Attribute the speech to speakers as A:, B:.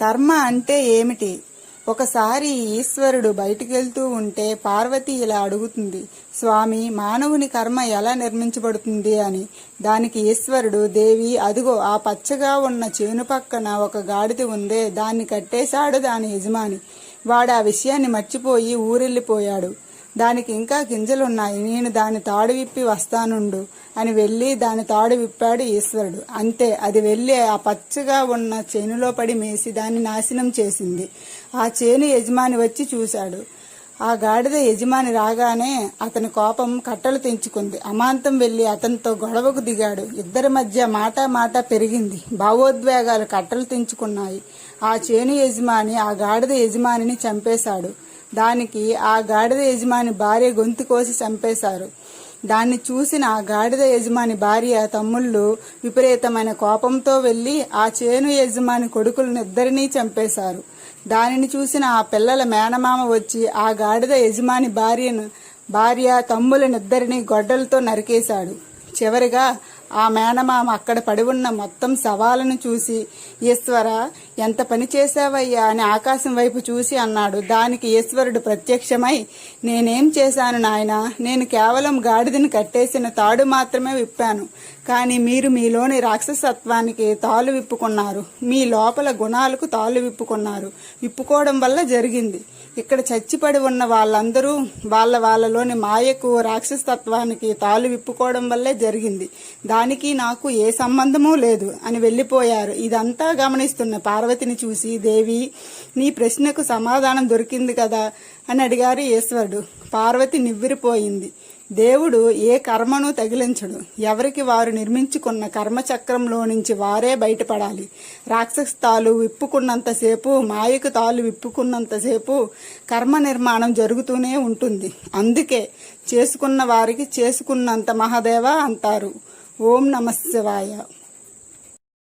A: కర్మ అంటే ఏమిటి? ఒకసారి ఈశ్వరుడు బయటికెళ్తూ ఉంటే పార్వతి ఇలా అడుగుతుంది స్వామి మానవుని కర్మ ఎలా నిర్మించబడుతుంది అని? దానికి ఈశ్వరుడు దేవి అదిగో ఆ పచ్చగా ఉన్న చేను పక్కన ఒక గాడిద ఉందే దాన్ని కట్టేశాడు దాని యజమాని. వాడు ఆ విషయాన్ని మర్చిపోయి ఊరెళ్ళిపోయాడు. దానికి ఇంకా గింజలున్నాయి. నేను దాని తాడు విప్పి వస్తానుండు. అని వెళ్ళి దాని తాడు విప్పాడు ఈశ్వరుడు. అంతే అది వెళ్ళి ఆ పచ్చగా ఉన్న చేనులో పడి మేసి దాన్ని నాశనం చేసింది. ఆ చేను యజమాని వచ్చి చూశాడు. ఆ గాడిద యజమాని రాగానే అతని కోపం కట్టలు తెంచుకుంది. అమాంతం వెళ్ళి అతనితో గొడవకు దిగాడు. ఇద్దరి మధ్య మాట మాట పెరిగింది. భావోద్వేగాలు కట్టలు తెంచుకున్నాయి. ఆ చేను యజమాని ఆ గాడిద యజమానిని చంపేశాడు. దానికి ఆ గాడిద యజమాని భార్య గొంతు కోసి చంపేశారు. దాన్ని చూసిన ఆ గాడిద యజమాని భార్య తమ్ముళ్ళు విపరీతమైన కోపంతో వెళ్ళి ఆ చేను యజమాని కొడుకులనిద్దరినీ చంపేశారు. దానిని చూసిన ఆ పిల్లల మేనమామ వచ్చి ఆ గాడిద యజమాని భార్యను భార్య తమ్ములనిద్దరినీ గొడ్డలతో నరికేశాడు. చివరిగా ఆ మేనమామ అక్కడ పడి ఉన్న మొత్తం సవాలను చూసి ఈశ్వర ఎంత పని చేశావయ్యా? అని ఆకాశం వైపు చూసి అన్నాడు. దానికి ఈశ్వరుడు ప్రత్యక్షమై నేనేం చేశాను నాయన? నేను కేవలం గాడిదని కట్టేసిన తాడు మాత్రమే విప్పాను. కానీ మీరు మీలోని రాక్షసత్వానికి తాలు విప్పుకున్నారు. మీ లోపల గుణాలకు తాలు విప్పుకున్నారు. విప్పుకోవడం వల్ల జరిగింది. ఇక్కడ చచ్చిపడి ఉన్న వాళ్ళందరూ వాళ్ళ వాళ్ళలోని మాయకు రాక్షసత్వానికి తాలు విప్పుకోవడం వల్లే జరిగింది. దానికి నాకు ఏ సంబంధమూ లేదు అని వెళ్ళిపోయారు. ఇదంతా గమనిస్తున్న పార్వతిని చూసి దేవి నీ ప్రశ్నకు సమాధానం దొరికింది కదా? అని అడిగారు ఈశ్వరుడు. పార్వతి నివ్విరిపోయింది. దేవుడు ఏ కర్మను తగిలించడు. ఎవరికి వారు నిర్మించుకున్న కర్మచక్రంలో నుంచి వారే బయటపడాలి. రాక్షస తాలు విప్పుకున్నంతసేపు మాయకు తాలు విప్పుకున్నంతసేపు కర్మ నిర్మాణం జరుగుతూనే ఉంటుంది. అందుకే చేసుకున్న వారికి చేసుకున్నంత మహాదేవ అంటారు. ఓం నమ శివాయ.